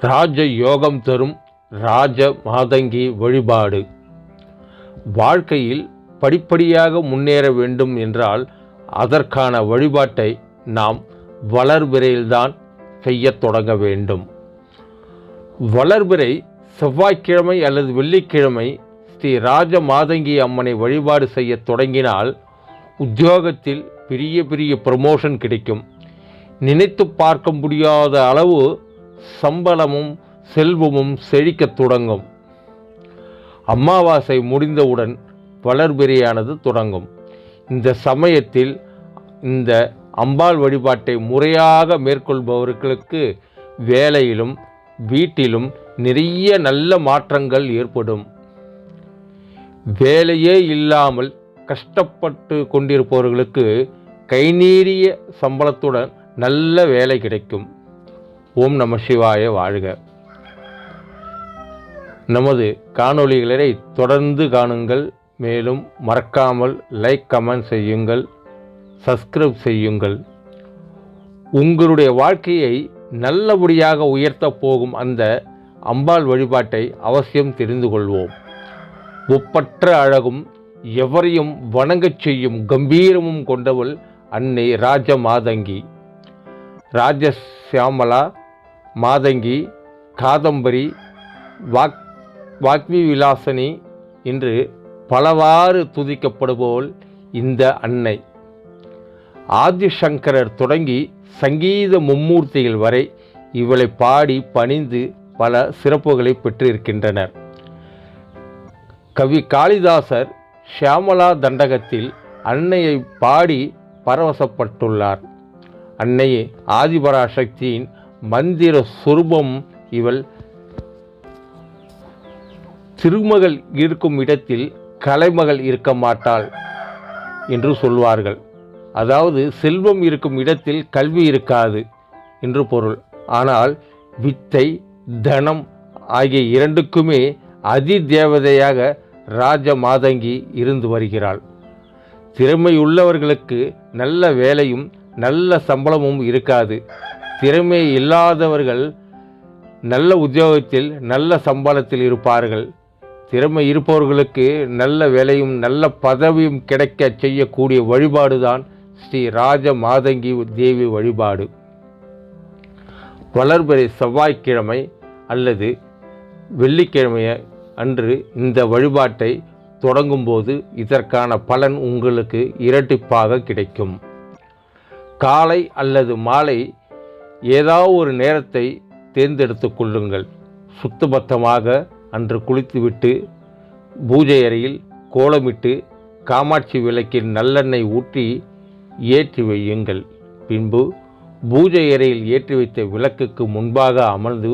ராஜ யோகம் தரும் ராஜ மாதங்கி வழிபாடு. வாழ்க்கையில் படிப்படியாக முன்னேற வேண்டும் என்றால் அதற்கான வழிபாட்டை நாம் வளர்பிறையில்தான் செய்யத் தொடங்க வேண்டும். வளர்பிறை செவ்வாய்க்கிழமை அல்லது வெள்ளிக்கிழமை ஸ்ரீ ராஜ மாதங்கி அம்மனை வழிபாடு செய்யத் தொடங்கினால் உத்தியோகத்தில் பெரிய பெரிய ப்ரமோஷன் கிடைக்கும். நினைத்து பார்க்க முடியாத அளவு சம்பளமும் செல்வமும் செழிக்கத் தொடங்கும். அமாவாசை முடிந்தவுடன் வளர்பிறையானது தொடங்கும். இந்த சமயத்தில் இந்த அம்பாள் வழிபாட்டை முறையாக மேற்கொள்பவர்களுக்கு வேலையிலும் வீட்டிலும் நிறைய நல்ல மாற்றங்கள் ஏற்படும். வேலையே இல்லாமல் கஷ்டப்பட்டு கொண்டிருப்பவர்களுக்கு கைநீறிய சம்பளத்துடன் நல்ல வேலை கிடைக்கும். ஓம் நம சிவாய வாழ்க நமது காணொளிகளை தொடர்ந்து காணுங்கள் மேலும் மறக்காமல் லைக் கமெண்ட் செய்யுங்கள் சப்ஸ்கிரைப் செய்யுங்கள் உங்களுடைய வாழ்க்கையை நல்லபடியாக உயர்த்தப் போகும் அந்த அம்பாள் வழிபாட்டை அவசியம் தெரிந்து கொள்வோம் ஒப்பற்ற அழகும் எவரையும் வணங்கச் செய்யும் கம்பீரமும் கொண்டவள் அன்னை ராஜமாதங்கி ராஜசியாமலா மாதங்கி காதம்பரி வாக் வாக்வி விலாசனி என்று பலவாறு துதிக்கப்படுபோல் இந்த அன்னை. ஆதிசங்கரர் தொடங்கி சங்கீத மும்மூர்த்திகள் வரை இவளை பாடி பணிந்து பல சிறப்புகளை பெற்றிருக்கின்றனர். கவி காளிதாசர் ஷியாமலா தண்டகத்தில் அன்னையை பாடி பரவசப்பட்டுள்ளார். அன்னையே ஆதிபராசக்தியின் மந்திர சுரூபம் இவள் திருமகள் இருக்கும் இடத்தில் கலைமகள் இருக்க மாட்டாள் என்று சொல்வார்கள். அதாவது செல்வம் இருக்கும் இடத்தில் கல்வி இருக்காது என்று பொருள். ஆனால் வித்தை தனம் ஆகிய இரண்டுக்குமே அதி தேவதையாக ராஜ மாதங்கி இருந்து வருகிறாள். திறமை உள்ளவர்களுக்கு நல்ல வேலையும் நல்ல சம்பளமும் இருக்காது. திறமை இல்லாதவர்கள் நல்ல உத்தியோகத்தில் நல்ல சம்பளத்தில் இருப்பார்கள். திறமை இருப்பவர்களுக்கு நல்ல வேலையும் நல்ல பதவியும் கிடைக்க செய்யக்கூடிய வழிபாடு தான் ஸ்ரீ ராஜ மாதங்கி தேவி வழிபாடு. வளர்பிறை செவ்வாய்க்கிழமை அல்லது வெள்ளிக்கிழமை அன்று இந்த வழிபாட்டை தொடங்கும்போது இதற்கான பலன் உங்களுக்கு இரட்டிப்பாக கிடைக்கும். காலை அல்லது மாலை ஏதாவது ஒரு நேரத்தை தேர்ந்தெடுத்து கொள்ளுங்கள். சுத்தபத்தமாக அன்று குளித்துவிட்டு பூஜை அறையில் கோலமிட்டு காமாட்சி விளக்கில் நல்லெண்ணெய் ஊற்றி ஏற்றி வையுங்கள். பின்பு பூஜை அறையில் ஏற்றி வைத்த விளக்குக்கு முன்பாக அமர்ந்து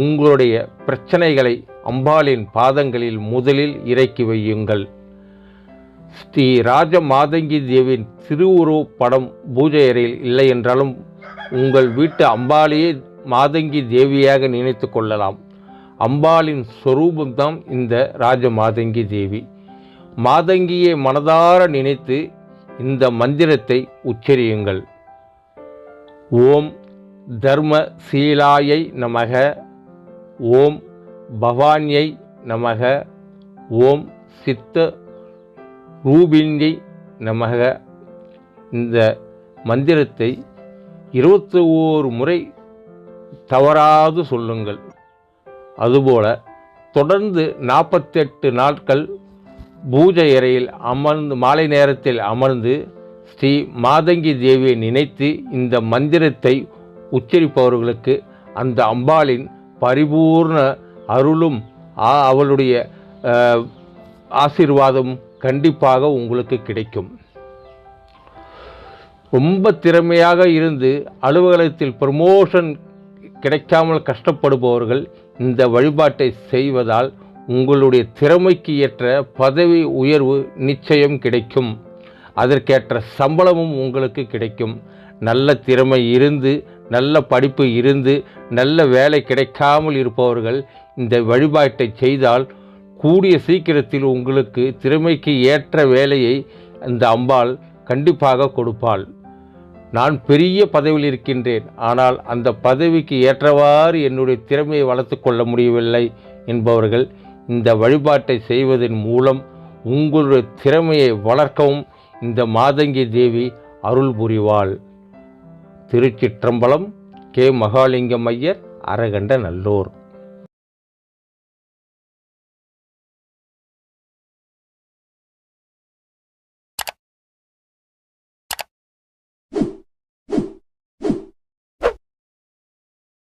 உங்களுடைய பிரச்சனைகளை அம்பாளின் பாதங்களில் முதலில் இறக்கி வையுங்கள். ஸ்ரீ ராஜ மாதங்கி தேவியின் திருவுருவ படம் பூஜை அறையில் இல்லை என்றாலும் உங்கள் வீட்டு அம்பாளையே மாதங்கி தேவியாக நினைத்து கொள்ளலாம். அம்பாளின் சொரூபம்தான் இந்த ராஜ மாதங்கி தேவி. மாதங்கியை மனதார நினைத்து இந்த மந்திரத்தை உச்சரியுங்கள். ஓம் தர்ம சீலாயை நமக. ஓம் பவானியை நமக. ஓம் சித்த ரூபிணியை நமக. இந்த மந்திரத்தை இருபத்தி ஓரு முறை தவறாது சொல்லுங்கள். அதுபோல தொடர்ந்து நாற்பத்தெட்டு நாட்கள் பூஜை அறையில் அமர்ந்து மாலை நேரத்தில் அமர்ந்து ஸ்ரீ மாதங்கி தேவியை நினைத்து இந்த மந்திரத்தை உச்சரிப்பவர்களுக்கு அந்த அம்பாளின் பரிபூர்ண அருளும் அவளுடைய ஆசீர்வாதம் கண்டிப்பாக உங்களுக்கு கிடைக்கும். ரொம்ப திறமையாக இருந்து அலுவலகத்தில் ப்ரமோஷன் கிடைக்காமல் கஷ்டப்படுபவர்கள் இந்த வழிபாட்டை செய்வதால் உங்களுடைய திறமைக்கு ஏற்ற பதவி உயர்வு நிச்சயம் கிடைக்கும். அதற்கேற்ற சம்பளமும் உங்களுக்கு கிடைக்கும். நல்ல திறமை இருந்து நல்ல படிப்பு இருந்து நல்ல வேலை கிடைக்காமல் இருப்பவர்கள் இந்த வழிபாட்டை செய்தால் கூடிய சீக்கிரத்தில் உங்களுக்கு திறமைக்கு ஏற்ற வேலையை இந்த அம்பாள் கண்டிப்பாக கொடுப்பாள். நான் பெரிய பதவியில் இருக்கின்றேன். ஆனால் அந்த பதவிக்கு ஏற்றவாறு என்னுடைய திறமையை வளர்த்து கொள்ள முடியவில்லை என்பவர்கள் இந்த வழிபாட்டை செய்வதன் மூலம் உங்களுடைய திறமையை வளர்க்கவும் இந்த மாதங்கி தேவி அருள் புரிவாள். திருச்சிற்றம்பலம் கே மகாலிங்கம் ஐயர் அரகண்ட நல்லூர்.